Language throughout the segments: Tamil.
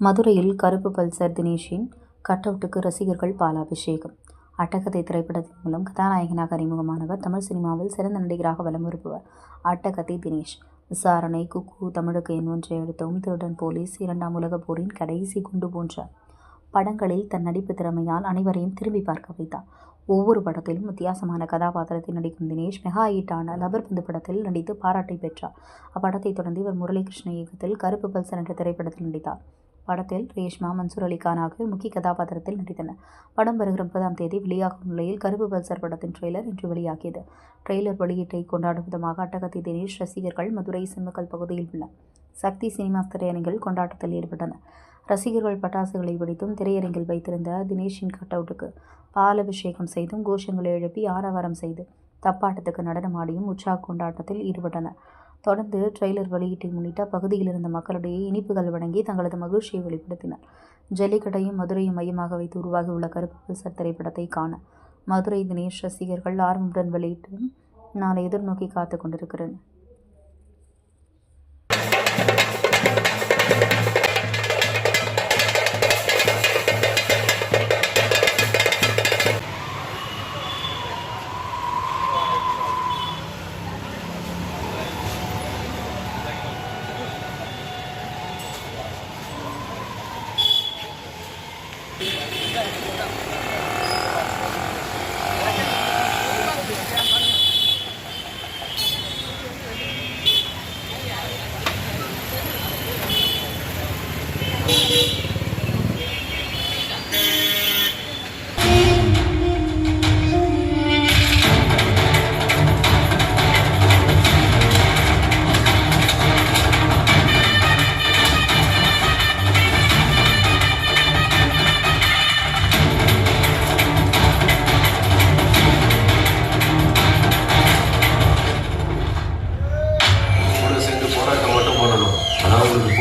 மதுரையில் கருப்பு பல்சர் தினேஷின் கட் அவுட்டுக்கு ரசிகர்கள் பாலாபிஷேகம். அட்டகத்தை திரைப்படத்தின் மூலம் கதாநாயகனாக அறிமுகமானவர் தமிழ் சினிமாவில் சிறந்த நடிகராக வலம் வருபவர் அட்டகத்தை தினேஷ். விசாரணை குக்கு தமிழுக்கு என் ஒன்றை எடுத்தோம் திருடன் போலீஸ் இரண்டாம் உலகப் போரின் கடைசி குண்டு போன்ற படங்களில் தன் நடிப்பு திறமையால் அனைவரையும் திரும்பி பார்க்க வைத்தார். ஒவ்வொரு படத்திலும் வித்தியாசமான கதாபாத்திரத்தில் நடிக்கும் தினேஷ் மெகா ஹீட்டான லபர் பந்து படத்தில் நடித்து பாராட்டை பெற்றார். அப்படத்தைத் தொடர்ந்து இவர் முரளிகிருஷ்ண இயக்கத்தில் கருப்பு பல்சர் என்ற திரைப்படத்தில் நடித்தார். படத்தில் ரேஷ்மா மன்சூர் அலிகான் ஆகியோர் முக்கிய கதாபாத்திரத்தில் நடித்தனர். படம் வருகிற முப்பதாம் தேதி வெளியாகும் நிலையில் கருப்பு பல்சர் படத்தின் ட்ரெய்லர் இன்று வெளியாகியது. ட்ரெய்லர் வெளியீட்டை கொண்டாடும் விதமாக அட்டகத்தி தினேஷ் ரசிகர்கள் மதுரை சிம்மக்கல் பகுதியில் உள்ள சக்தி சினிமாஸ் திரையரங்கில் கொண்டாட்டத்தில் ஈடுபட்டனர். ரசிகர்கள் பட்டாசுகளை வெடித்தும் திரையரங்கில் வைத்திருந்த தினேஷின் கட் அவுட்டுக்கு பாலபிஷேகம் செய்தும் கோஷங்களை எழுப்பி ஆரவாரம் செய்து தப்பாட்டத்துக்கு நடனமாடியும் உற்சாக கொண்டாட்டத்தில் ஈடுபட்டனர். தொடர்ந்து ட்ரெய்லர் வெளியீட்டை முன்னிட்டு அப்பகுதியில் இருந்த மக்களிடையே இனிப்புகள் வழங்கி தங்களது மகிழ்ச்சியை வெளிப்படுத்தினர். ஜல்லிக்கட்டையும் மதுரையும் மையமாக வைத்து உருவாகியுள்ள கருப்பு பல்சர் திரைப்படத்தை காண மதுரை தினேஷ் ரசிகர்கள் ஆர்வமுடன் வெளியிட்டும் நாளை எதிர்நோக்கி காத்து கொண்டிருக்கிறனர்.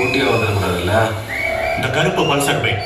சேர்ந்து போராட்டம் மட்டும் வந்துடக்கூடாதுல்ல இந்த கருப்பு பல்சர் பைக்